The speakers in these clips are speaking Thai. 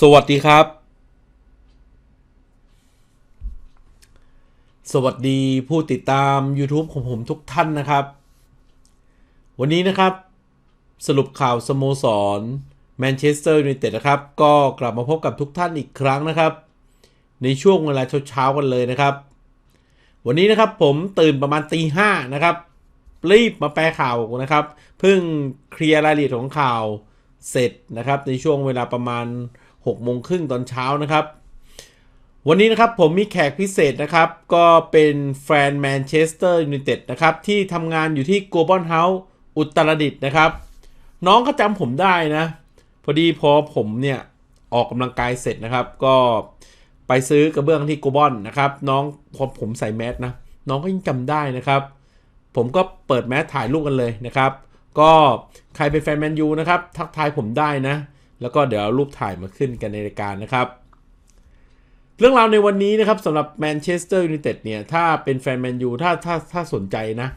สวัสดีครับ สวัสดีผู้ติดตาม YouTube ของผมทุกท่านนะครับ วันนี้นะครับ สรุปข่าวสโมสรแมนเชสเตอร์ยูไนเต็ดนะครับ ก็กลับมาพบกับทุกท่านอีกครั้งนะครับ ในช่วงเวลาเช้าๆกันเลยนะครับ วันนี้นะครับผมตื่นประมาณตีห้านะครับ รีบมาแปลข่าวนะครับ เพิ่งเคลียร์รายละเอียดของข่าวเสร็จนะครับในช่วงเวลาประมาณ 6โมงครึ่งตอนเช้านะครับ วันนี้นะครับผมมีแขกพิเศษนะครับ ก็เป็นแฟนแมนเชสเตอร์ยูไนเต็ดนะครับ ที่ทำงานอยู่ที่โกลบอลเฮาส์อุตรดิตถ์นะครับ น้องก็จำผมได้นะ พอดีพอผมเนี่ย ออกกำลังกายเสร็จนะครับ ก็ไปซื้อกระเบื้องที่โกลบอลนะครับ น้องพอผมใส่แมสนะ น้องก็ยังจำได้นะครับ ผมก็เปิดแมสถ่ายรูปกันเลยนะครับ ก็ใครเป็นแฟนแมนยูนะครับ ทักทายผมได้นะ แล้วก็เดี๋ยวเอารูปถ่ายมาขึ้นกันในรายการนะครับ เรื่องราวในวันนี้นะครับสำหรับแมนเชสเตอร์ยูไนเต็ดเนี่ย ถ้าเป็นแฟนแมนยูถ้าถ้าถ้าสนใจนะ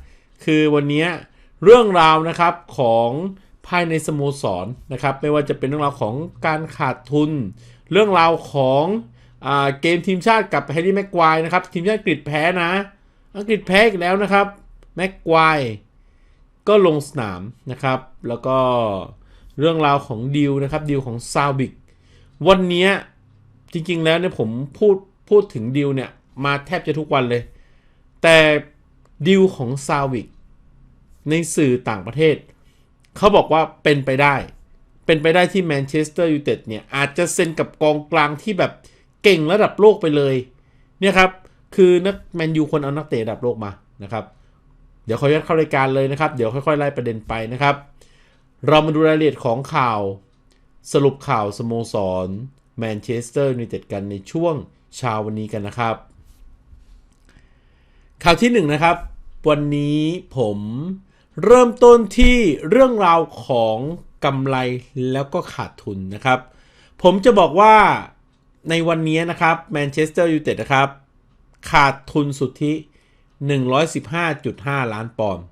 คือวันนี้เรื่องราวนะครับของภายในสโมสรนะครับ ไม่ว่าจะเป็นเรื่องราวของการขาดทุน เรื่องราวของอเกมทีมชาติกับแฮร์รี่แม็กควายนะครับ ทีมชาติอังกฤษแพ้นะ อังกฤษแพ้อีกแล้วนะครับแม็กควายก็ลงสนามนะครับ แล้วก็ เรื่องราวของดิวนะครับดิวของซาวบิกวันนี้จริงๆแล้วเนี่ยผมพูดพูดถึงดิวเนี่ยมาแทบจะทุกวันเลย แต่ดิวของซาวิกในสื่อต่างประเทศ เขาบอกว่าเป็นไปได้ เป็นไปได้ที่แมนเชสเตอร์ยูไนเต็ดเนี่ย อาจจะเซ็นกับกองกลางที่แบบเก่งระดับโลกไปเลย เนี่ยครับ คือนักแมนยูคนเอานักเตะระดับโลกมานะครับ เดี๋ยวขอยัดเข้ารายการเลยนะครับ เดี๋ยวค่อยๆไล่ประเด็นไปนะครับ เรามาดูรายละเอียดของข่าว สรุปข่าวสโมสรแมนเชสเตอร์ยูไนเต็ดกันในช่วงเช้าวันนี้กันนะครับ ข่าวที่1นนะครับ วันนี้ผมเริ่มต้นที่เรื่องราวของกำไรแล้วก็ขาดทุนนะครับ ผมจะบอกว่าในวันนี้นะครับแมนเชสเตอร์ยูไนเต็ดนะครับ ขาดทุนสุทธิ 115.5 ล้านปอนด์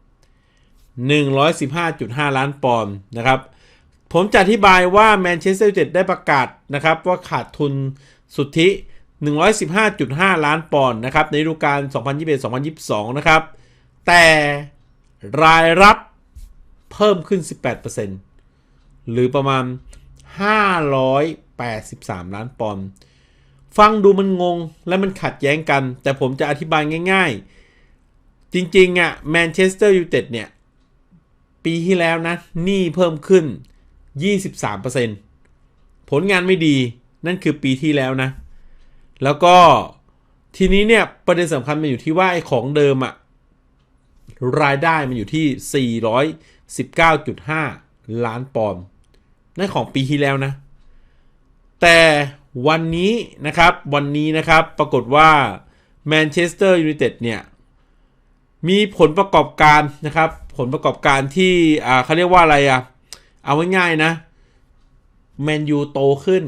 115.5 ล้านปอนด์นะครับ ผมจะอธิบายว่าแมนเชสเตอร์ยูไนเต็ดได้ประกาศนะครับว่าขาดทุนสุทธิ 115.5 ล้านปอนด์นะครับในฤดูกาล 2021-2022 นะครับ แต่รายรับเพิ่มขึ้น 18%หรือประมาณ 583 ล้านปอนด์ฟังดูมันงงและมันขัดแย้งกัน แต่ผมจะอธิบายง่าย ๆ จริงๆอะแมนเชสเตอร์ยูไนเต็ดเนี่ย ปีที่แล้วนะหนี้เพิ่มขึ้น 23%ผลงานไม่ดีนั่นคือปีที่แล้วนะ แล้วก็ทีนี้เนี่ยประเด็นสำคัญมันอยู่ที่ว่าไอ้ของเดิมอะรายได้มันอยู่ที่ 419.5 ล้านปอนด์นั่นของปีที่แล้วนะ แต่วันนี้นะครับวันนี้นะครับปรากฏว่าแมนเชสเตอร์ยูไนเต็ดเนี่ย มีผลประกอบการนะครับ ผลประกอบการที่อ่าเขาเรียกว่าอะไรอะเอาง่ายๆนะแมนยูโตขึ้น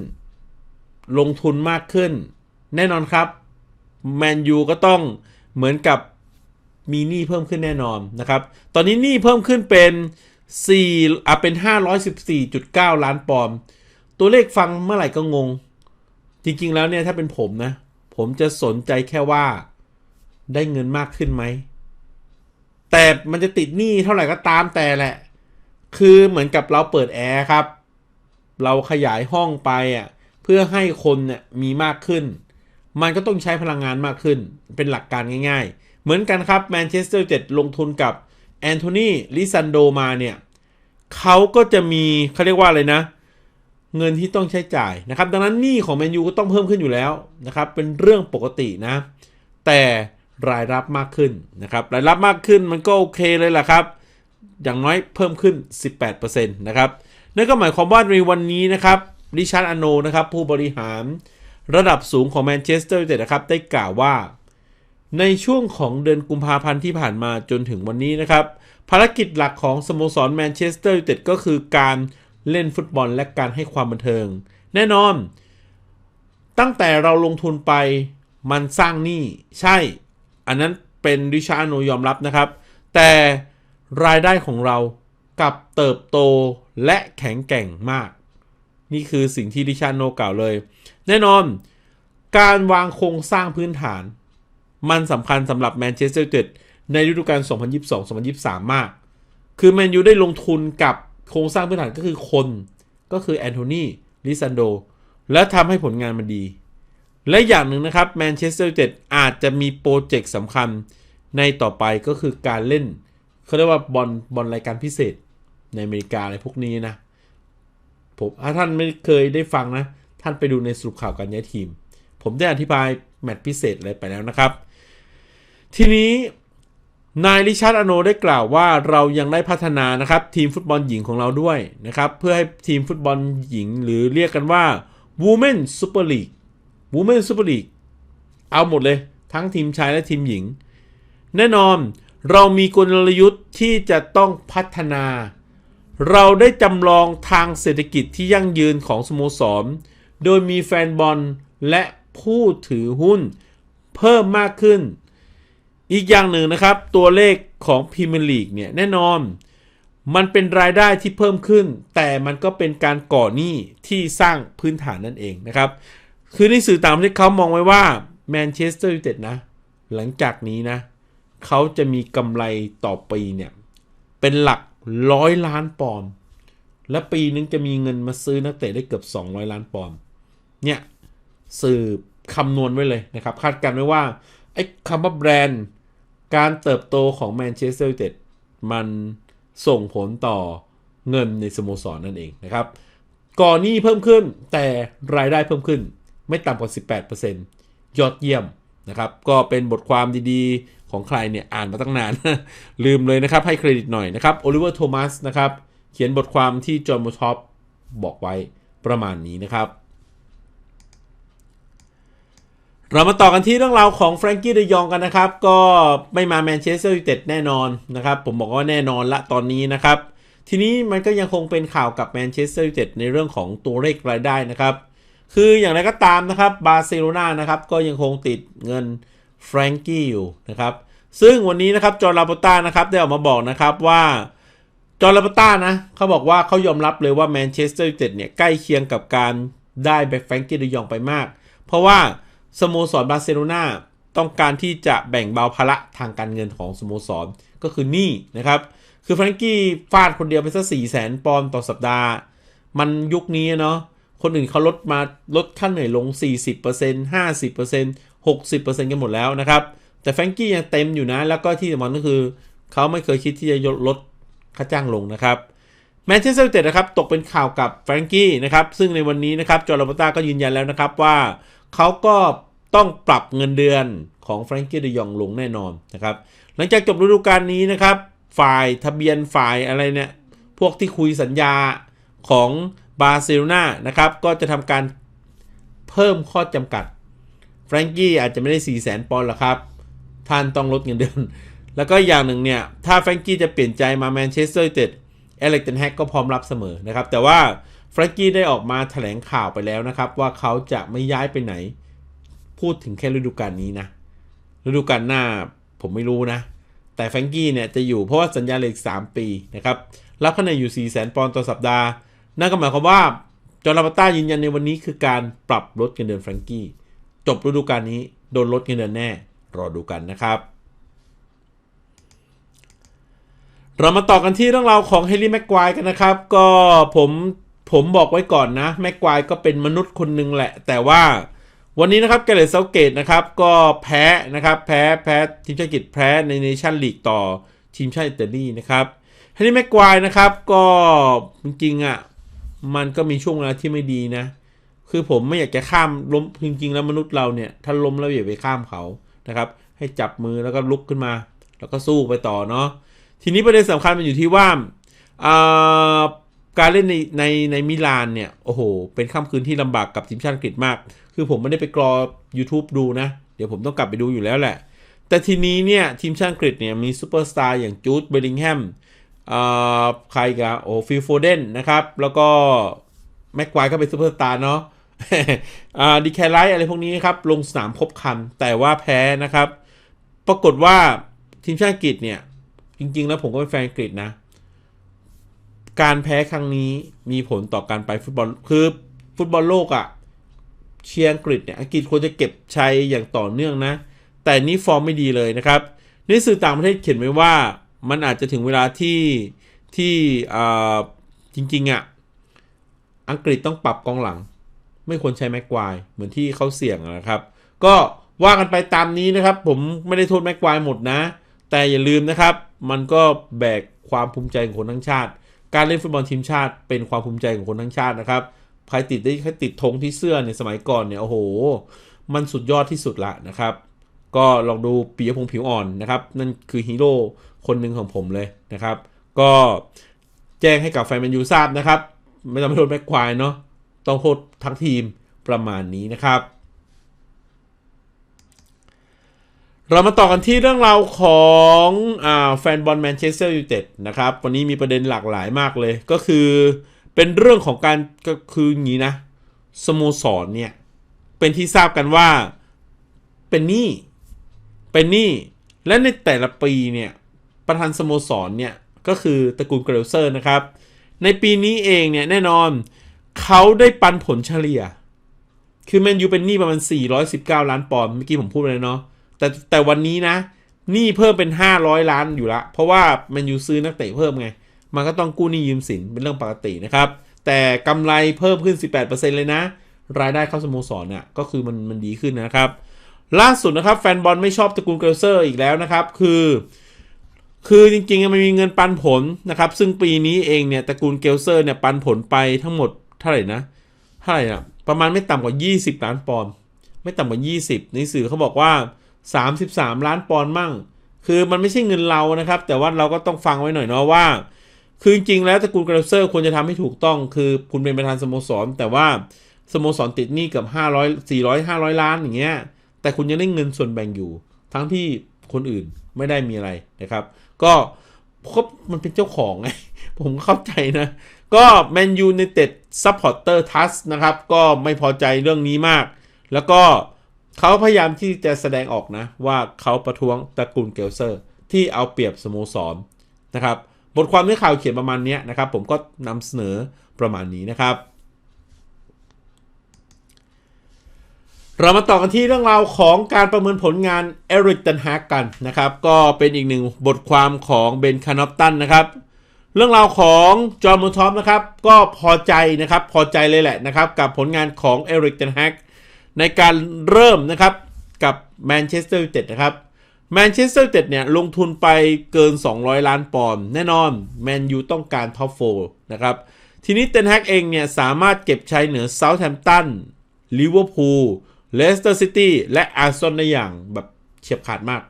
ลงทุนมากขึ้น แน่นอนครับแมนยูก็ต้องเหมือนกับมีหนี้เพิ่มขึ้นแน่นอนนะครับ ตอนนี้หนี้เพิ่มขึ้นเป็น4อะเป็น 514.9 ล้านปอนด์ตัวเลขฟังเมื่อไหร่ก็งง จริงๆแล้วเนี่ยถ้าเป็นผมนะ ผมจะสนใจแค่ว่าได้เงินมากขึ้นไหม แต่มันจะติดหนี้เท่าไหร่ก็ตามแต่แหละ คือเหมือนกับเราเปิดแอร์ครับ เราขยายห้องไปอะเพื่อให้คนเนี่ยมีมากขึ้น มันก็ต้องใช้พลังงานมากขึ้น เป็นหลักการง่าย ๆ เหมือนกันครับแมนเชสเตอร์เต็ดลงทุนกับแอนโทนีลิซันโดมาเนี่ยเขาก็จะมีเขาเรียกว่าอะไรนะ เงินที่ต้องใช้จ่ายนะครับ ดังนั้นหนี้ของแมนยูก็ต้องเพิ่มขึ้นอยู่แล้วนะครับ เป็นเรื่องปกตินะ แต่ รายรับมากขึ้นนะครับรายรับมากขึ้นมันก็โอเคเลยแหละครับ อย่างน้อยเพิ่มขึ้น 18%นะครับนั่นก็หมายความว่าในวันนี้นะครับริชาร์ดอโนนะครับผู้บริหารระดับสูงของแมนเชสเตอร์ยูไนเต็ดนะครับได้กล่าวว่า ในช่วงของเดือนกุมภาพันธ์ที่ผ่านมาจนถึงวันนี้นะครับ ภารกิจหลักของสโมสรแมนเชสเตอร์ยูไนเต็ดก็คือการเล่นฟุตบอลและการให้ความบันเทิง แน่นอน ตั้งแต่เราลงทุนไปมันสร้างหนี้ใช่ อันนั้นเป็นริชาโนยอมรับนะครับ แต่รายได้ของเรากับเติบโตและแข็งแกร่งมาก นี่คือสิ่งที่ดิชานโนกล่าวเลย แน่นอน การวางโครงสร้างพื้นฐาน มันสำคัญสำหรับแมนเชสเตอร์ยูไนเต็ดในฤดูกาล 2022-2023 มาก คือแมนยูได้ลงทุนกับโครงสร้างพื้นฐานก็คือคน ก็คือแอนโทนีลิซันโด และทำให้ผลงานมันดี และอย่างหนึ่งนะครับแมนเชสเตอร์ยูไนเต็ดอาจจะมีโปรเจกต์สำคัญในต่อไปก็คือการเล่นเขาเรียกว่าบอลบอลรายการพิเศษในอเมริกาอะไรพวกนี้นะผมถ้าท่านไม่เคยได้ฟังนะ ท่านไปดูในสรุปข่าวการย้ายทีม ผมได้อธิบายแมตช์พิเศษอะไรไปแล้วนะครับ ทีนี้นายริชาร์ดอโนได้กล่าวว่าเรายังได้พัฒนานะครับ ทีมฟุตบอลหญิงของเราด้วยนะครับ เพื่อให้ทีมฟุตบอลหญิงหรือเรียกกันว่า Women Super League Women Super League เอาหมดเลย ทั้งทีมชายและทีมหญิง แน่นอนเรามีกลยุทธ์ที่จะต้องพัฒนา เราได้จำลองทางเศรษฐกิจที่ยั่งยืนของสโมสร โดยมีแฟนบอลและผู้ถือหุ้นเพิ่มมากขึ้น อีกอย่างหนึ่งนะครับ ตัวเลขของพรีเมียร์ลีกเนี่ยแน่นอน มันเป็นรายได้ที่เพิ่มขึ้น แต่มันก็เป็นการก่อหนี้ที่สร้างพื้นฐานนั่นเองนะครับ คือในสื่อต่างประเทศเขามองไว้ว่าแมนเชสเตอร์ยูไนเต็ดนะ หลังจากนี้นะ เขาจะมีกำไรต่อปีเนี่ย เป็นหลักร้อยล้านปอนด์และปีนึงจะมีเงินมาซื้อนักเตะได้เกือบ 200 ล้านปอนด์เนี่ยสืบคำนวณไว้เลยนะครับ คาดการณ์ไว้ว่า ไอ้คำว่าแบรนด์ การเติบโตของแมนเชสเตอร์ยูไนเต็ดมันส่งผลต่อเงินในสโมสรนั่นเองนะครับ ก่อนหนี้เพิ่มขึ้นแต่รายได้เพิ่มขึ้น ไม่ต่ำกว่า 18%ยอดเยี่ยมนะครับ ก็เป็นบทความดีๆ ของใครเนี่ยอ่านมาตั้งนาน ลืมเลยนะครับ ให้เครดิตหน่อยนะครับโอลิเวอร์โทมัสนะครับ เขียนบทความที่จอห์นมูท็อปบอกไว้ประมาณนี้นะครับ เรามาต่อกันที่เรื่องราวของแฟรงกี้เดยองกันนะครับ ก็ไม่มาแมนเชสเตอร์ยูไนเต็ดแน่นอนนะครับ ผมบอกว่าแน่นอนละตอนนี้นะครับ ทีนี้มันก็ยังคงเป็นข่าวกับแมนเชสเตอร์ยูไนเต็ดในเรื่องของตัวเลขรายได้นะครับ คืออย่างไรก็ตามนะครับบาร์เซโลนานะครับก็ยังคงติดเงินแฟรงกี้อยู่นะครับซึ่งวันนี้นะครับจอร์ลาปต้านะครับได้ออกมาบอกนะครับว่าจอร์ลาปต้านะเขาบอกว่าเขายอมรับเลยว่าแมนเชสเตอร์ยูไนเต็ดเนี่ยใกล้เคียงกับการได้แบ็คแฟรงกี้เดยองไปมาก เพราะว่าสโมสรบาร์เซโลนาต้องการที่จะแบ่งเบาภาระทางการเงินของสโมสรก็คือหนี้นะครับคือแฟรงกี้ฟาดคนเดียวไปซะสี่แสนปอนด์ต่อสัปดาห์ มันยุคนี้เนาะ คนอื่นเขาลดมาลดค่าเหนื่อยลง 40% 50% 60%กันหมดแล้วนะครับ แต่แฟรงกี้ยังเต็มอยู่นะ แล้วก็ที่สำคัญก็คือเขาไม่เคยคิดที่จะลดค่าจ้างลงนะครับแมนเชสเตอร์ยูไนเต็ดนะครับตกเป็นข่าวกับแฟรงกี้นะครับ ซึ่งในวันนี้นะครับจอร์ลาโปต้าก็ยืนยันแล้วนะครับว่าเขาก็ต้องปรับเงินเดือนของแฟรงกี้เดยองลงแน่นอนนะครับ หลังจากจบฤดูกาลนี้นะครับ ฝ่ายทะเบียนฝ่ายอะไรเนี่ย พวกที่คุยสัญญาของ บาร์เซโลนานะครับก็จะทำการเพิ่มข้อจำกัดแฟรงกี้อาจจะไม่ได้4 0 0 0 0 0ปอนด์หรอกครับ ท่านต้องลดเงินเดือน แล้วก็อย่างหนึ่งเนี่ย ถ้าแฟรงกี้จะเปลี่ยนใจมาแมนเชสเตอร์ยูไนเต็ดเอเล็กเทนแฮกก็พร้อมรับเสมอนะครับ แต่ว่าแฟรงกี้ได้ออกมาแถลงข่าวไปแล้วนะครับ ว่าเขาจะไม่ย้ายไปไหน พูดถึงแค่ฤดูกาลนี้นะ ฤดูกาลหน้าผมไม่รู้นะ แต่แฟรงกี้เนี่ยจะอยู่เพราะว่าสัญญาเหลืออีก3ปีนะครับ รับคะแนนอยู่4 0 0 0 0 0ปอนด์ต่อสัปดาห์ นั่นก็หมายความว่าจอร์ลาปาต้ายืนยันในวันนี้คือการปรับลดเงินเดือนแฟรงกี้ จบฤดูกาลนี้โดนลดเงินเดือนแน่ รอดูกันนะครับ เรามาต่อกันที่เรื่องราวของเฮนรี่แม็กควายกันนะครับ ก็ผมผมบอกไว้ก่อนนะ แม็กควายก็เป็นมนุษย์คนหนึ่งแหละ แต่ว่าวันนี้นะครับแกเลตเซาเกตนะครับก็แพ้นะครับแพ้แพ้ทีมชาติอังกฤษแพ้ในเนชั่นลีกต่อทีมชาติอิตาลีนะครับเฮนรี่แม็กควายนะครับก็จริงๆอะ มันก็มีช่วงเวลาที่ไม่ดีนะ คือผมไม่อยากจะข้ามล้มจริงๆ แล้วมนุษย์เราเนี่ย ถ้าล้มแล้วอย่าไปข้ามเขานะครับ ให้จับมือแล้วก็ลุกขึ้นมา แล้วก็สู้ไปต่อเนาะทีนี้ประเด็นสำคัญมันอยู่ที่ว่าการเล่นในในในมิลานเนี่ยโอ้โห เป็นค่ำคืนที่ลำบากกับทีมชาติอังกฤษมาก คือผมไม่ได้ไปกรอ YouTube ดูนะ เดี๋ยวผมต้องกลับไปดูอยู่แล้วแหละ แต่ทีนี้เนี่ยทีมชาติอังกฤษเนี่ยมีซูเปอร์สตาร์อย่างจูดเบลลิงแฮม ใครกันโอ้ฟิลโฟเดนนะครับ แล้วก็ แม็กควายก็เป็นซูเปอร์สตาร์เนาะดีแคไลท์อะไรพวกนี้ครับ ลงสนามครบคัน แต่ว่าแพ้นะครับ ปรากฏว่าทีมชาติอังกฤษเนี่ย จริง ๆ แล้วผมก็เป็นแฟนอังกฤษนะ การแพ้ครั้งนี้มีผลต่อการไปฟุตบอล คือฟุตบอลโลกอะ่ะ เชียร์อังกฤษเนี่ยอังกฤษควรจะเก็บชัยอย่างต่อเนื่องนะ แต่นี่ฟอร์มไม่ดีเลยนะครับในสื่อต่างประเทศเขียนไว้ว่า มันอาจจะถึงเวลาที่ที่จริงๆอะ่ะอังกฤษต้องปรับกองหลัง ไม่ควรใช้แม็กควายเหมือนที่เขาเสี่ยงนะครับ ก็ว่ากันไปตามนี้นะครับ ผมไม่ได้โทษแม็กควายหมดนะ แต่อย่าลืมนะครับ มันก็แบกความภูมิใจของคนทั้งชาติ การเล่นฟุตบอลทีมชาติ เป็นความภูมิใจของคนทั้งชาตินะครับใครติดได้ใครติดธงที่เสื้อในสมัยก่อนเนี่ยโอ้โห มันสุดยอดที่สุดละนะครับ ก็ลองดูปียพงผิวอ่อนนะครับ นั่นคือฮีโร่ คนหนึ่งของผมเลยนะครับ ก็แจ้งให้กับแฟนแมนยูทราบนะครับ ไม่ต้องไปโทษแม็กควายเนาะต้องโทษทั้งทีมประมาณนี้นะครับ เรามาต่อกันที่เรื่องราวของอแฟนบอลแมนเชสเตอร์ยูไนเต็ดนะครับ วันนี้มีประเด็นหลากหลายมากเลย ก็คือเป็นเรื่องของการก็คืออย่างนี้นะสโมสรเนี่ย เป็นที่ทราบกันว่าเป็นหนี้เป็นหนี้และในแต่ละปีเนี่ย ประธานสโมสรเนี่ย ก็คือตระกูลเกรลเซอร์นะครับ ในปีนี้เองเนี่ย แน่นอนเขาได้ปันผลเฉลี่ย คือแมนยูเป็นหนี้ประมาณ 419 ล้านปอนด์เมื่อกี้ผมพูดเลยเนาะแต่แต่วันนี้นะหนี้เพิ่มเป็น 500 ล้านอยู่ละ เพราะว่าแมนยูซื้อนักเตะเพิ่มไง มันก็ต้องกู้หนี้ยืมสินเป็นเรื่องปกตินะครับ แต่กำไรเพิ่มขึ้น 18%เลยนะ รายได้เข้าสโมสรเนี่ยก็คือมันมันดีขึ้นนะครับ ล่าสุดนะครับแฟนบอลไม่ชอบตระกูลเกลเซอร์อีกแล้วนะครับ คือ คือจริงๆมันมีเงินปันผลนะครับ ซึ่งปีนี้เองเนี่ยตระกูลเกลเซอร์เนี่ยปันผลไปทั้งหมดเท่าไหร่นะเท่าไหร่นะประมาณไม่ต่ำกว่า 20 ล้านปอนด์ไม่ต่ำกว่า 20 ในสื่อเขาบอกว่า 33 ล้านปอนด์มั่ง คือมันไม่ใช่เงินเรานะครับ แต่ว่าเราก็ต้องฟังไว้หน่อยเนาะว่า คือจริงๆแล้วตระกูลเกราเซอร์ควรจะทำให้ถูกต้องคือคุณเป็นประธานสโมสร แต่ว่าสโมสรติดหนี้กับ 500 400 500 ล้านอย่างเงี้ยแต่คุณยังได้เงินส่วนแบ่งอยู่ ทั้งที่คนอื่นไม่ได้มีอะไรนะครับ ก็เพรามันเป็นเจ้าของไง ผมเข้าใจนะ ก็แมนยูในเต็ดซัพพอร์เตอร์ทัสนะครับ ก็ไม่พอใจเรื่องนี้มาก แล้วก็เขาพยายามที่จะแสดงออกนะ ว่าเขาประท้วงตระกูลเกลเซอร์ ที่เอาเปรียบสโมสรนะครับ บทความเนื้อข่าวเขียนประมาณนี้นะครับ ผมก็นำเสนอประมาณนี้นะครับ เรามาต่อกันที่เรื่องราวของการประเมินผลงานเอริกตันฮากกันนะครับ ก็เป็นอีกหนึ่งบทความของเบนคานอปตันนะครับ เรื่องราวของจอห์นมูทอมนะครับ ก็พอใจนะครับ พอใจเลยแหละนะครับ กับผลงานของเอริกตันฮากในการเริ่มนะครับกับแมนเชสเตอร์ยูไนเต็ดนะครับแมนเชสเตอร์ยูไนเต็ดเนี่ยลงทุนไปเกิน 200 ล้านปอนด์แน่นอนแมนยูต้องการท็อปโฟนะครับ ทีนี้เทนแฮกเองเนี่ยสามารถเก็บชัยเหนือเซาท์แฮมป์ตันลิเวอร์พูล เลสเตอร์ซิตี้และอาร์ซอนได้อย่างแบบเฉียบขาดมาก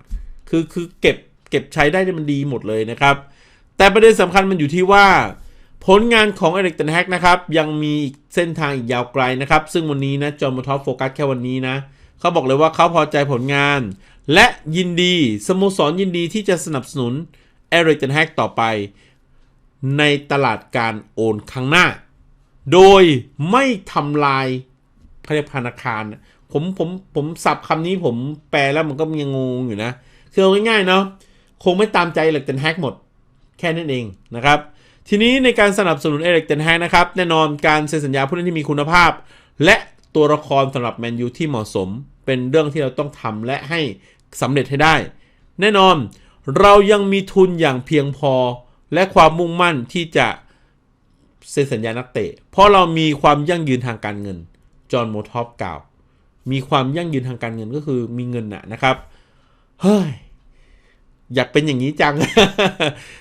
คือคือเก็บเก็บใช้ได้มันดีหมดเลยนะครับ แต่ประเด็นสำคัญมันอยู่ที่ว่า ผลงานของเอริกเทนแฮกนะครับ ยังมีเส้นทางอีกยาวไกลนะครับ ซึ่งวันนี้นะจอห์นมูทอฟโฟกัสแค่วันนี้นะเขาบอกเลยว่าเขาพอใจผลงาน และยินดีสโมสรยินดีที่จะสนับสนุนเอริกเทนแฮกต่อไป ในตลาดการโอนครั้งหน้า โดยไม่ทำลายธนาคาร ผมผมผมสับคำนี้ผมแปลแล้วมันก็ยังงงอยู่นะ คือเอาง่ายๆเนาะคงไม่ตามใจเอริกเทนแฮกหมดแค่นั้นเองนะครับ ทีนี้ในการสนับสนุนเอริกเทนแฮกนะครับ แน่นอนการเซ็นสัญญาผู้เล่นที่มีคุณภาพ และตัวละครสำหรับแมนยูที่เหมาะสม เป็นเรื่องที่เราต้องทำและให้สำเร็จให้ได้ แน่นอนเรายังมีทุนอย่างเพียงพอและความมุ่งมั่นที่จะเซ็นสัญญานักเตะ เพราะเรามีความยั่งยืนทางการเงิน จอห์นโมท็อปกล่าว มีความยั่งยืนทางการเงินก็คือมีเงินนะนะครับ เฮ้ย อยากเป็นอย่างนี้จัง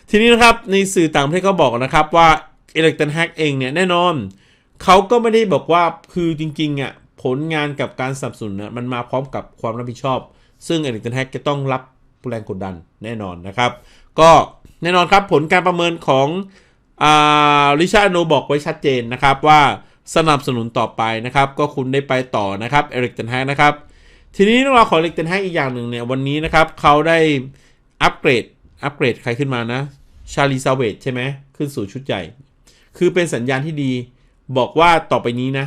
ทีนี้นะครับในสื่อต่างประเทศเขาบอกนะครับว่าเอเล็กตันแฮกเองเนี่ยแน่นอน เขาก็ไม่ได้บอกว่าคือจริงๆอะผลงานกับการสนับสนุนนะมันมาพร้อมกับความรับผิดชอบ ซึ่งเอริกเทนแฮกจะต้องรับแรงกดดันแน่นอนนะครับ ก็แน่นอนครับผลการประเมินของริชาโนบอกไว้ชัดเจนนะครับว่า สนับสนุนต่อไปนะครับ ก็คุณได้ไปต่อนะครับเอริกเทนแฮกนะครับ ทีนี้เราขอเอริกเทนแฮกอีกอย่างหนึ่งเนี่ยวันนี้นะครับเขาได้อัปเกรดอัปเกรดใครขึ้นมานะชาลีซาเวตใช่ไหมขึ้นสู่ชุดใหญ่ คือเป็นสัญญาณที่ดีบอกว่าต่อไปนี้นะ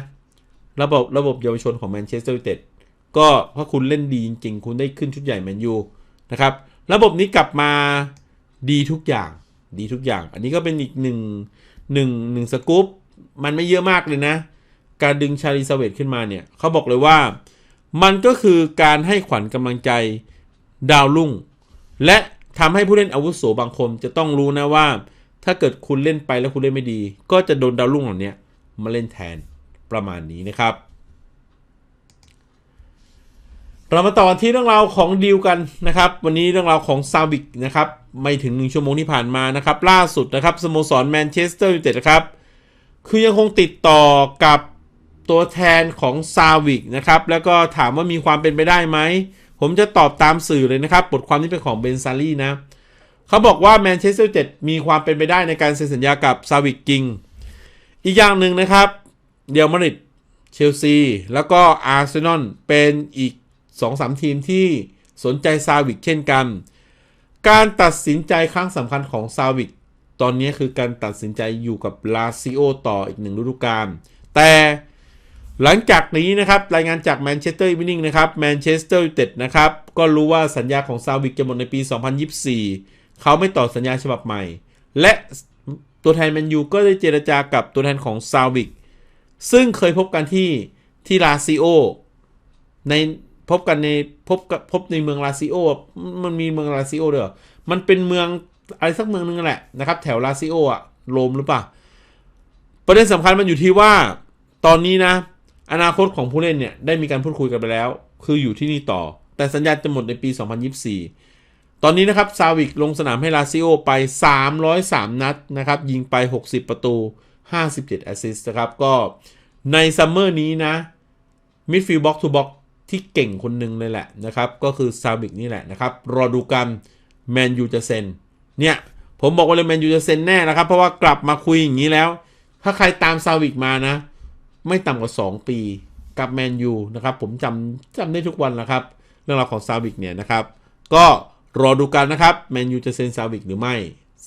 ระบบระบบเยาวชนของแมนเชสเตอร์ยูไนเต็ดก็เพราะคุณเล่นดีจริง ๆ คุณได้ขึ้นชุดใหญ่แมนยูนะครับ ระบบนี้กลับมาดีทุกอย่างดีทุกอย่าง อันนี้ก็เป็นอีกหนึ่งหนึ่งหนึ่งสกู๊ป มันไม่เยอะมากเลยนะ การดึงชาลีสเวตขึ้นมาเนี่ยเขาบอกเลยว่า มันก็คือการให้ขวัญกำลังใจดาวรุ่ง และทำให้ผู้เล่นอาวุโสบางคนจะต้องรู้นะว่า ถ้าเกิดคุณเล่นไปแล้วคุณเล่นไม่ดี ก็จะโดนดาวรุ่งเหล่านี้มาเล่นแทนประมาณนี้นะครับ เรามาต่อที่เรื่องราวของดีลกันนะครับ วันนี้เรื่องราวของซาวิกนะครับ ไม่ถึงหนึ่งชั่วโมงที่ผ่านมานะครับ ล่าสุดนะครับสโมสรแมนเชสเตอร์ยูไนเต็ดนะครับ คือยังคงติดต่อกับตัวแทนของซาวิกนะครับ แล้วก็ถามว่ามีความเป็นไปได้ไหม ผมจะตอบตามสื่อเลยนะครับ บทความที่เป็นของเบนซารีนะเขาบอกว่าแมนเชสเตอร์ยูไนเต็ดมีความเป็นไปได้ในการเซ็นสัญญากับซาวิกจริง อีกอย่างหนึ่งนะครับเดลมาริดเชลซี แล้วก็อาร์เซนอลเป็นอีก 2-3 ทีมที่สนใจซาวิกเช่นกัน การตัดสินใจครั้งสำคัญของซาวิก ตอนนี้คือการตัดสินใจอยู่กับลาซิโอต่ออีกหนึ่งฤดูกาลแต่หลังจากนี้นะครับรายงานจากแมนเชสเตอร์อีวินิ่งนะครับแมนเชสเตอร์ยูไนเต็ดนะครับก็รู้ว่าสัญญาของซาวิกจะหมดในปี 2024 เขาไม่ต่อสัญญาฉบับใหม่ และตัวแทนแมนยูก็ได้เจรจากับตัวแทนของซาวิกซึ่งเคยพบกันที่ที่ลาซิโอในพบกันในพบกับพบในเมืองลาซิโอมันมีเมืองลาซิโอเด้อมันเป็นเมือง อะไรสักเมืองนึงแหละนะครับ แถวลาซิโออะโรมหรือเปล่า ประเด็นสำคัญมันอยู่ที่ว่าตอนนี้นะ อนาคตของผู้เล่นเนี่ยได้มีการพูดคุยกันไปแล้ว คืออยู่ที่นี่ต่อ แต่สัญญาจะหมดในปี 2024 ตอนนี้นะครับซาวิกลงสนามให้ลาซิโอไป 303 นัดนะครับยิงไป 60 ประตู 57 แอสซิสต์นะครับก็ในซัมเมอร์นี้นะมิดฟิลด์บ็อกทูบ็อกที่เก่งคนหนึ่งเลยแหละนะครับ ก็คือซาวิกนี่แหละนะครับ รอดูกันแมนยูจะเซ็น เนี่ย ผมบอกว่าเลยแมนยูจะเซ็นแน่นะครับ เพราะว่ากลับมาคุยอย่างนี้แล้ว ถ้าใครตามซาวิกมานะ ไม่ต่ำกว่า 2 ปีกับแมนยูนะครับ ผมจำจำได้ทุกวันนะครับ เรื่องราวของซาวิกเนี่ยนะครับ ก็รอดูกันนะครับแมนยูจะเซ็นซาวิกหรือไม่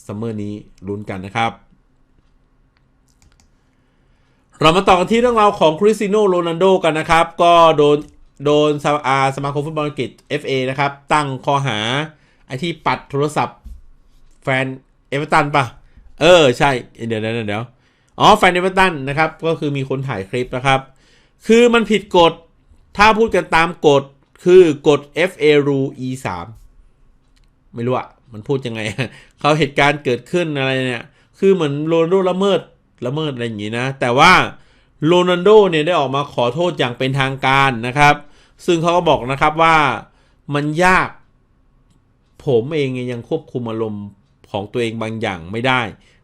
ซัมเมอร์นี้ลุ้นกันนะครับ เรามาต่อกันที่เรื่องราวของคริสติโนโรนัลโดกันนะครับ ก็โดนโดนสมาสมาคมฟุตบอลอังกฤษ FA นะครับ ตั้งข้อหาไอที่ปัดโทรศัพท์ แฟนเอเวอร์ตันปะเออใช่เดี๋ยวเดี๋ยวเดี๋ยวอ๋อแฟนเอเวอร์ตันนะครับ ก็คือมีคนถ่ายคลิปนะครับ คือมันผิดกฎ ถ้าพูดกันตามกฎคือกฎ FA Rule E 3 ไม่รู้อะมันพูดยังไง เขาเหตุการณ์เกิดขึ้นอะไรเนี่ย คือเหมือนโรนัลโดละเมิดละเมิดอะไรอย่างงี้นะ แต่ว่าโรนัลโดเนี่ยได้ออกมาขอโทษอย่างเป็นทางการนะครับ ซึ่งเขาก็บอกนะครับว่ามันยาก ผมเองยังควบคุมอารมณ์ ของตัวเองบางอย่างไม่ได้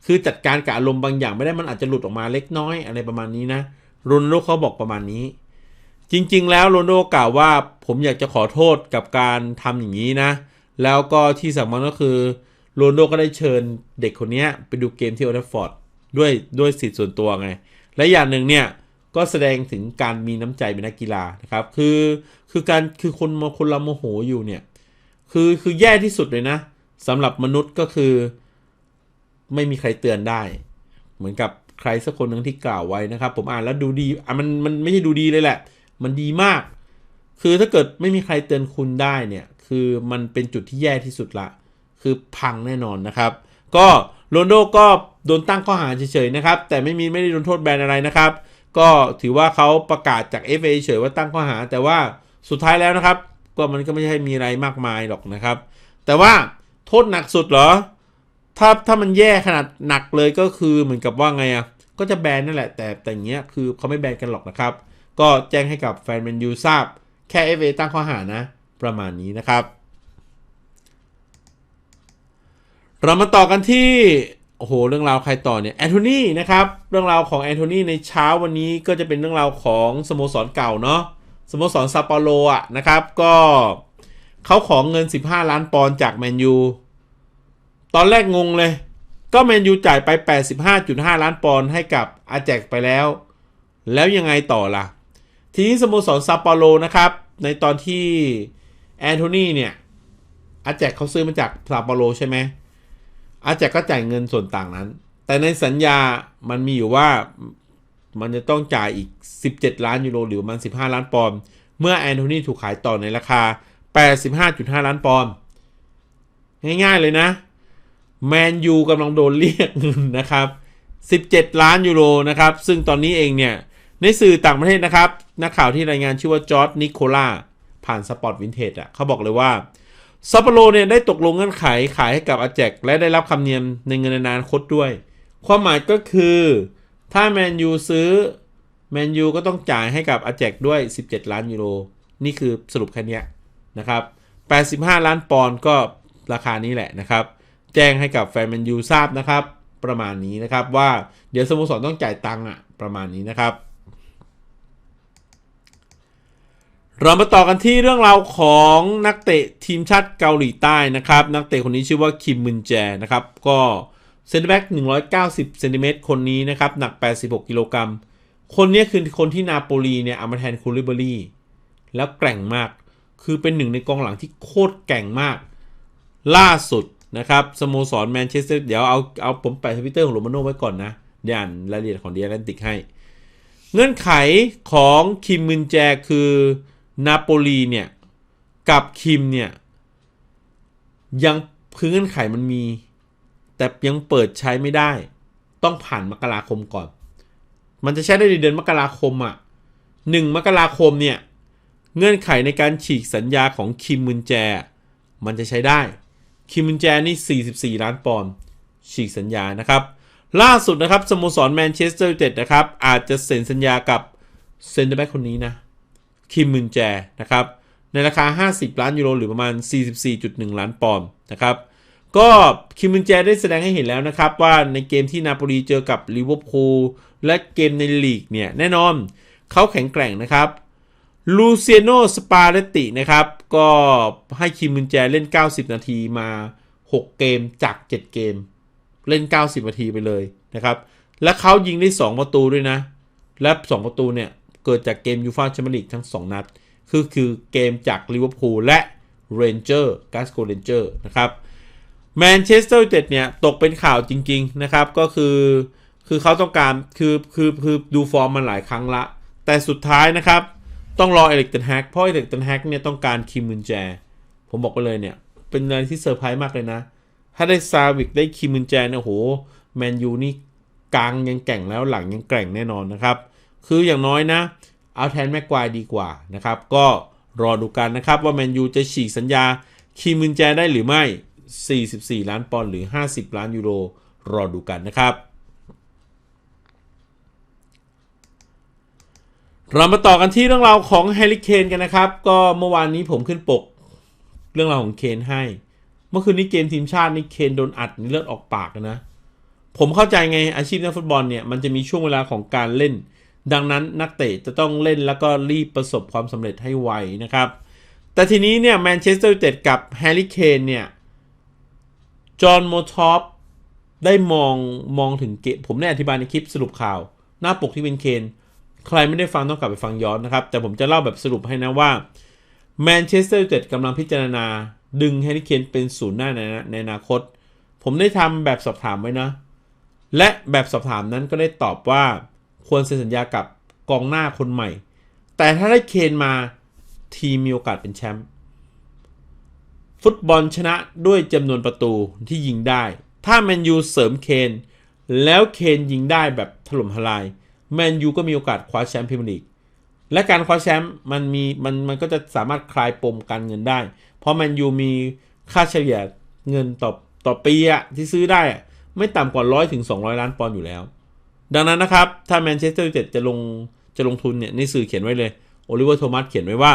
คือจัดการกับอารมณ์บางอย่างไม่ได้มันอาจจะหลุดออกมาเล็กน้อยอะไรประมาณนี้นะโรนัลโดเขาบอกประมาณนี้ จริง ๆ แล้วโรนัลโดกล่าวว่าผมอยากจะขอโทษกับการทำอย่างนี้นะ แล้วก็ที่สำคัญก็คือโรนัลโดก็ได้เชิญเด็กคนนี้ไปดูเกมที่โอทัฟฟอร์ดด้วยด้วยสิทธิ์ส่วนตัวไง และอย่างหนึ่งเนี่ยก็แสดงถึงการมีน้ำใจเป็นนักกีฬานะครับ คือคือการคือคนมาคนเราโมโหอยู่เนี่ย คือคือแย่ที่สุดเลยนะ สำหรับมนุษย์ก็คือ ไม่มีใครเตือนได้ เหมือนกับใครสักคนหนึ่งที่กล่าวไว้นะครับ ผมอ่านแล้วดูดีอะมันมันไม่ใช่ดูดีเลยแหละ มันดีมาก คือถ้าเกิดไม่มีใครเตือนคุณได้เนี่ย คือมันเป็นจุดที่แย่ที่สุดละ คือพังแน่นอนนะครับ ก็โรนโดก็โดนตั้งข้อหาเฉยๆนะครับ แต่ไม่มีไม่ได้โดนโทษแบนอะไรนะครับ ก็ถือว่าเขาประกาศจาก FA เฉยว่าตั้งข้อหา แต่ว่าสุดท้ายแล้วนะครับ ก็มันก็ไม่ใช่มีอะไรมากมายหรอกนะครับ แต่ว่า โทษหนักสุดเหรอ ถ้าถ้ามันแย่ขนาดหนักเลยก็คือเหมือนกับว่าไงอะ ก็จะแบนนั่นแหละ แต่แต่เงี้ยคือเขาไม่แบนกันหรอกนะครับ ก็แจ้งให้กับแฟนแมนยูทราบ แค่ FA ตั้งข้อหานะ ประมาณนี้นะครับ เรามาต่อกันที่โอ้โหเรื่องราวใครต่อเนี่ยแอนโทนีนะครับเรื่องราวของแอนโทนีในเช้าวันนี้ก็จะเป็นเรื่องราวของสโมสรเก่าเนาะสโมสรซาเปโลอะนะครับ ก็ เขาขอเงิน 15 ล้านปอนด์จากแมนยู ตอนแรกงงเลย ก็แมนยูจ่ายไป 85.5 ล้านปอนด์ให้กับอาแจกไปแล้ว แล้วยังไงต่อล่ะ ทีนี้สโมสรซาเปโลนะครับ ในตอนที่แอนโทนีเนี่ยอาแจกเขาซื้อมาจากซาเปโลใช่ไหมอาแจกก็จ่ายเงินส่วนต่างนั้น แต่ในสัญญามันมีอยู่ว่ามันจะต้องจ่ายอีก 17 ล้านยูโรหรือประมาณ 15 ล้านปอนด์ เมื่อแอนโทนีถูกขายต่อในราคา 85.5 ล้านปอนด์ง่ายๆเลยนะ แมนยูกำลังโดนเรียกเงินนะครับ 17 ล้านยูโรนะครับ ซึ่งตอนนี้เองเนี่ย ในสื่อต่างประเทศนะครับ นักข่าวที่รายงานชื่อว่าจอร์ดนิโคล่าผ่านสปอร์ตวินเทจอะเขาบอกเลยว่าซัปโปโรเนี่ยได้ตกลงเงื่อนไขขายให้กับอาแจกและได้รับคำเนียมในเงินในอนาคตด้วย ความหมายก็คือถ้าแมนยูซื้อแมนยูก็ต้องจ่ายให้กับอาแจกด้วย 17 ล้านยูโร นี่คือสรุปแค่เนี้ย นะครับ85 ล้านปอนด์ก็ราคานี้แหละนะครับ แจ้งให้กับแฟนแมนยูทราบนะครับ ประมาณนี้นะครับว่าเดี๋ยวสโมสรต้องจ่ายตังค์อะประมาณนี้นะครับ เรามาต่อกันที่เรื่องราวของนักเตะทีมชาติเกาหลีใต้นะครับ นักเตะคนนี้ชื่อว่าคิมมึนแจนะครับ ก็เซนเตอร์แบ็ก190เซนติเมตรคนนี้นะครับ หนัก 86 กิโลกรัม คนนี้คือคนที่นาโปลีเนี่ยเอามาแทนคูลิเบอรี่ แล้วแกร่งมาก คือเป็นหนึ่งในกองหลังที่โคตรแก่งมาก ล่าสุดนะครับสโมสรแมนเชสเตอร์เดี๋ยวเอาเอาผมแปะทวิตเตอร์ของโรมาโน่ไว้ก่อนนะเดี๋ยวอ่านรายละเอียดของเดียแลนติกให้ เงื่อนไขของคิมมินแจคือนาโปลีเนี่ย กับคิมเนี่ย ยังคือเงื่อนไขมันมี แต่ยังเปิดใช้ไม่ได้ ต้องผ่านมกราคมก่อน มันจะใช้ได้ในเดือนมกราคมอะ่ะหนึ่งมกราคมเนี่ย เงื่อนไขในการฉีกสัญญาของคิมมุนแจ มันจะใช้ได้ คิมมุนแจนี่ 44 ล้านปอนด์ฉีกสัญญานะครับ ล่าสุดนะครับสโมสรแมนเชสเตอร์ยูไนเต็ดนะครับ อาจจะเซ็นสัญญากับเซนเตอร์แบ็คคนนี้นะ คิมมุนแจนะครับ ในราคา 50 ล้านยูโรหรือประมาณ 44.1 ล้านปอนด์นะครับ ก็คิมมุนแจได้แสดงให้เห็นแล้วนะครับ ว่าในเกมที่นาโปลีเจอกับลิเวอร์พูลและเกมในลีกเนี่ยแน่นอนเขาแข็งแกร่งนะครับ ลูเซียโนสปาเลตินะครับ ก็ให้คิมมุนแจเล่น 90 นาทีมา 6 เกมจาก 7 เกม เล่น 90 นาทีไปเลยนะครับ และเขายิงได้ 2 ประตูด้วยนะ และ 2 ประตูเนี่ย เกิดจากเกมยูฟาแชมเปี้ยนลีกทั้ง 2 นัด คือคือเกมจากลิเวอร์พูลและเรนเจอร์กาสโกเรนเจอร์นะครับแมนเชสเตอร์ยูไนเต็ดเนี่ย ตกเป็นข่าวจริง ๆ นะครับ ก็คือคือเขาต้องการคือคือคือดูฟอร์มมาหลายครั้งละ แต่สุดท้ายนะครับ ต้องรอเอลิกเทนแฮกเพราะเอลิกเทนแฮกเนี่ยต้องการคิมมุนแจ ผมบอกไปเลยเนี่ย เป็นอะไรที่เซอร์ไพรส์มากเลยนะ ถ้าได้ซาวิกได้คิมมุนแจเนี่ยโหแมนยูนี่กลางยังแก่งแล้วหลังยังแกร่งแน่นอนนะครับ คืออย่างน้อยนะ เอาแทนแม็กควายดีกว่านะครับ ก็รอดูกันนะครับว่าแมนยูจะฉีกสัญญาคิมมุนแจได้หรือไม่ 44 ล้านปอนด์หรือ 50 ล้านยูโร รอดูกันนะครับ เรามาต่อกันที่เรื่องราวของแฮร์รี่เคนกันนะครับ ก็เมื่อวานนี้ผมขึ้นปก เรื่องราวของเคนให้ เมื่อคืนนี้เกมทีมชาตินี่เคนโดนอัดนี่เลือดออกปากนะ ผมเข้าใจไงอาชีพนักฟุตบอลเนี่ยมันจะมีช่วงเวลาของการเล่น ดังนั้นนักเตะจะต้องเล่นแล้วก็รีบประสบความสำเร็จให้ไวนะครับ แต่ทีนี้เนี่ยแมนเชสเตอร์ยูไนเต็ดกับแฮร์รี่เคนเนี่ยจอห์นโมทอปได้มองมองถึงเกมผมได้อธิบายในคลิปสรุปข่าว หน้าปกที่เป็นเคน ใครไม่ได้ฟังต้องกลับไปฟังย้อนนะครับ แต่ผมจะเล่าแบบสรุปให้นะว่าแมนเชสเตอร์ยูไนเต็ดกำลังพิจารณา ดึงแฮร์รี่เคนเป็นศูนย์หน้าในในอนาคต ผมได้ทำแบบสอบถามไว้นะ และแบบสอบถามนั้นก็ได้ตอบว่าควรเซ็นสัญญากับกองหน้าคนใหม่ แต่ถ้าได้เคนมาทีมมีโอกาสเป็นแชมป์ฟุตบอลชนะด้วยจำนวนประตูที่ยิงได้ ถ้าแมนยูเสริมเคน แล้วเคนยิงได้แบบถล่มทลาย แมนยูก็มีโอกาสคว้าแชมป์พรีเมียร์ลีกและการคว้าแชมป์มันมีมันมันก็จะสามารถคลายปมการเงินได้ เพราะแมนยูมีค่าเฉลี่ยเงินต่อต่อปีอะที่ซื้อได้ไม่ต่ำกว่าร้อยถึงสองล้านปอนด์อยู่แล้ว ดังนั้นนะครับ ถ้าแมนเชสเตอร์ยูไนเต็ดจะลงจะลงทุนเนี่ยในสื่อเขียนไว้เลยโอลิเวอร์โทมัสเขียนไว้ว่า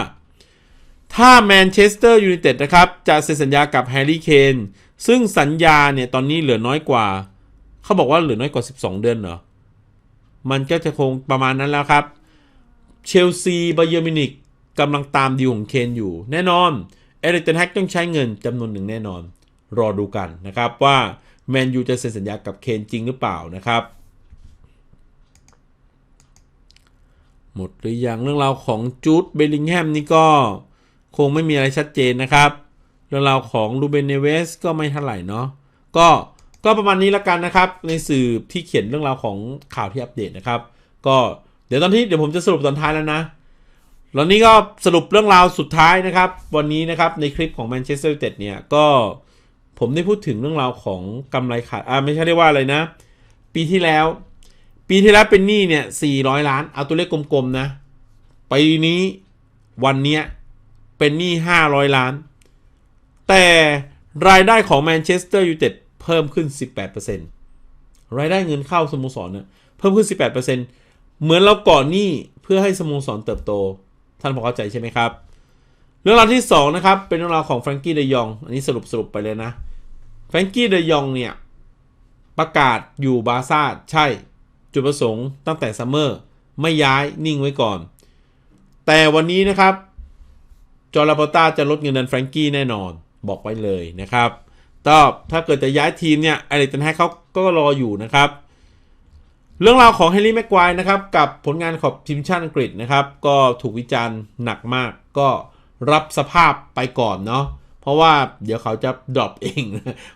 ถ้าแมนเชสเตอร์ยูไนเต็ดนะครับจะเซ็นสัญญากับแฮร์รี่เคนซึ่งสัญญาเนี่ยตอนนี้เหลือน้อยกว่า เขาบอกว่าเหลือน้อยกว่า 12 เดือนเหรอ มันก็จะคงประมาณนั้นแล้วครับ เชลซีบาเยอร์มินิกกำลังตามดีลของเคนอยู่ แน่นอน เอริกเทนแฮกต้องใช้เงินจำนวนหนึ่งแน่นอน รอดูกันนะครับว่าแมนยูจะเซ็นสัญญากับเคนจริงหรือเปล่านะครับ หมดหรือยังเรื่องราวของจูดเบลลิงแฮมนี่ก็คงไม่มีอะไรชัดเจนนะครับ เรื่องราวของลูเบนเนเวสก็ไม่เท่าไหร่เนาะก็ ก็ประมาณนี้ล้วกันนะครับ ในสื่อที่เขียนเรื่องราวของข่าวที่อัปเดตนะครับ ก็เดี๋ยวตอนที่เดี๋ยวผมจะสรุปตอนท้ายแล้วนะแล้วนี้ก็สรุปเรื่องราวสุดท้ายนะครับ วันนี้นะครับในคลิปของแมนเชสเตอร์ยูไนเต็ดเนี่ยก็ผมได้พูดถึงเรื่องราวของกำไรขาดอ่าไม่ใช่เรียกว่าอะไรนะ ปีที่แล้ว ปีที่แล้วเป็นหนี้เนี่ย400 ล้าน เอาตัวเลขกลมๆนะปีนี้วันเนี้ยเป็นหนี้500 ล้าน แต่รายได้ของแมนเชสเตอร์ยูไนเต็ด เพิ่มขึ้น 18%รายได้เงินเข้าสโมสรเนี่ยเพิ่มขึ้น 18%เหมือนเราก่อนหนี้เพื่อให้สโมสรเติบโต ท่านพอเข้าใจใช่ไหมครับ เรื่องราวที่ 2 นะครับ เป็นเรื่องราวของแฟรงกี้เดยอง อันนี้สรุปสรุปไปเลยนะ แฟรงกี้เดยองเนี่ย ประกาศอยู่บาซ่าใช่ จุดประสงค์ตั้งแต่ซัมเมอร์ไม่ย้ายนิ่งไว้ก่อน แต่วันนี้นะครับ จอร์ลาโปต้าจะลดเงินเดือนแฟรงกี้แน่นอนบอกไว้เลยนะครับ ตอถ้าเกิดจะย้ายทีมเนี่ยอเล็กตันแฮกเขาก็รออยู่นะครับ เรื่องราวของเฮนรี่แม็กควายนะครับ กับผลงานของทีมชาติอังกฤษนะครับ ก็ถูกวิจารณ์หนักมาก ก็รับสภาพไปก่อนเนาะเพราะว่าเดี๋ยวเขาจะดรอปเอง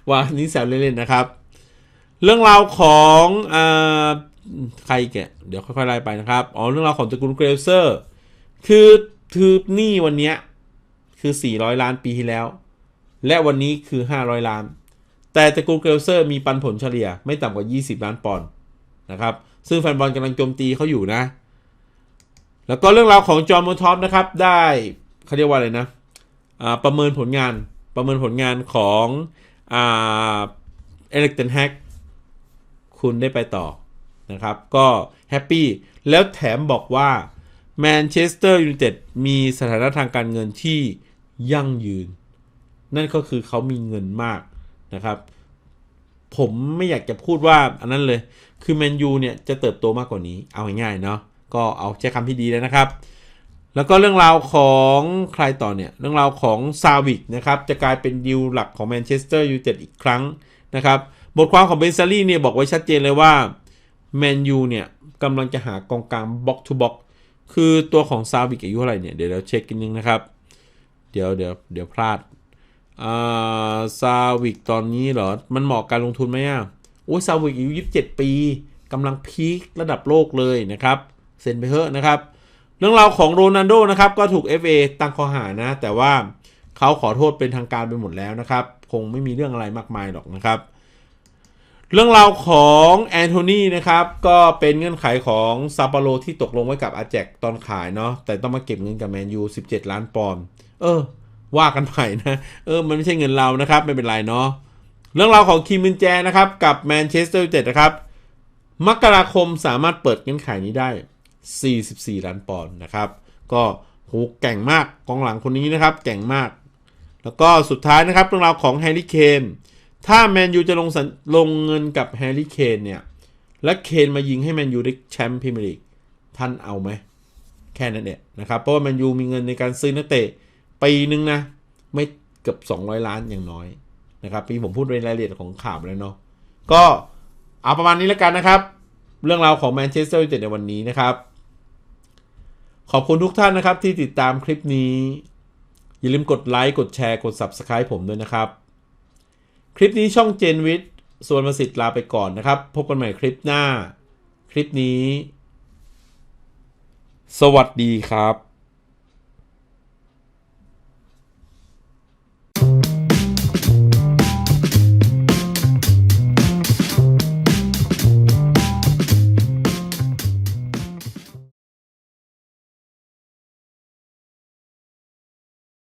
ว่านี่แซวเล่นๆนะครับ เรื่องราวของอใครแกเดี๋ยวค่อยๆไล่ไปนะครับอ๋อเรื่องราวของตระกูลเกรเซอร์ คือคือหนี้วันเนี้ยคือ 400 ล้านปีที่แล้ว และวันนี้คือ 500 ล้าน แต่ตระกูลเกรเซอร์มีปันผลเฉลี่ยไม่ต่ำกว่า 20 ล้านปอนด์นะครับ ซึ่งแฟนบอลกำลังโจมตีเขาอยู่นะ แล้วก็เรื่องราวของจอห์นมูทอปนะครับ ได้เขาเรียกว่าอะไรนะประเมินผลงานประเมินผลงานของเอเล็กเทนแฮกคุณได้ไปต่อนะครับ ก็แฮปปี้ แล้วแถมบอกว่าแมนเชสเตอร์ยูไนเต็ดมีสถานะทางการเงินที่ยั่งยืน นั่นก็คือเขามีเงินมากนะครับ ผมไม่อยากจะพูดว่าอันนั้นเลย คือแมนยูเนี่ยจะเติบโตมากกว่านี้ เอาง่ายๆเนาะ ก็เอาใช้คำที่ดีเลยนะครับ แล้วก็เรื่องราวของใครต่อเนี่ย เรื่องราวของซาวิกนะครับ จะกลายเป็นดิวหลักของแมนเชสเตอร์ยูไนเต็ดอีกครั้งนะครับ บทความของเบนซารี่เนี่ยบอกไว้ชัดเจนเลยว่าแมนยูเนี่ยกำลังจะหากองกลางบ็อกทูบ็อกคือตัวของซาวิกอายุเท่าไหร่เนี่ย เดี๋ยวเราเช็คกันนึงนะครับ เดี๋ยวเดี๋ยวเดี๋ยวพลาด อ่าซาวิกตอนนี้เหรอ มันเหมาะการลงทุนไหมอะโอ้ยซาวิกอายุ27ปีกำลังพีคระดับโลกเลยนะครับเซ็นไปเถอะนะครับ เรื่องราวของโรนัลโดนะครับ ก็ถูก FA ตั้งข้อหานะ แต่ว่าเขาขอโทษเป็นทางการไปหมดแล้วนะครับ คงไม่มีเรื่องอะไรมากมายหรอกนะครับเรื่องราวของแอนโทนีนะครับ ก็เป็นเงื่อนไขของซาปาโลที่ตกลงไว้กับอาแจกตอนขายเนาะแต่ต้องมาเก็บเงินกับแมนยู 17 ล้านปอนด์เออ ว่ากันไปนะ เออ มันไม่ใช่เงินเรานะครับ ไม่เป็นไรเนาะ เรื่องราวของคิมมินแจนะครับ กับแมนเชสเตอร์ยูไนเต็ดนะครับ มกราคมสามารถเปิดเงื่อนไขนี้ได้ 44 ล้านปอนด์นะครับ ก็โหแก่งมากกองหลังคนนี้นะครับ แก่งมาก แล้วก็สุดท้ายนะครับ เรื่องราวของแฮร์รี่เคน ถ้าแมนยูจะลงลงเงินกับแฮร์รี่เคนเนี่ย และเคนมายิงให้แมนยูได้แชมป์พรีเมียร์ลีก ท่านเอาไหม แค่นั้นเองนะครับ เพราะว่าแมนยูมีเงินในการซื้อนักเตะ ปีหนึ่งนะ ไม่เกือบ 200 ล้านอย่างน้อยนะครับปีผมพูดในรายละเอียดของข่าวแล้วเนาะก็เอาประมาณนี้แล้วกันนะครับ เรื่องราวของแมนเชสเตอร์ยูไนเต็ดในวันนี้นะครับ ขอบคุณทุกท่านนะครับที่ติดตามคลิปนี้ อย่าลืมกดไลค์กดแชร์กด Subscribe ผมด้วยนะครับ คลิปนี้ช่องเจนวิทย์ส่วนประสิทธิ์ลาไปก่อนนะครับ พบกันใหม่คลิปหน้า คลิปนี้ สวัสดีครับ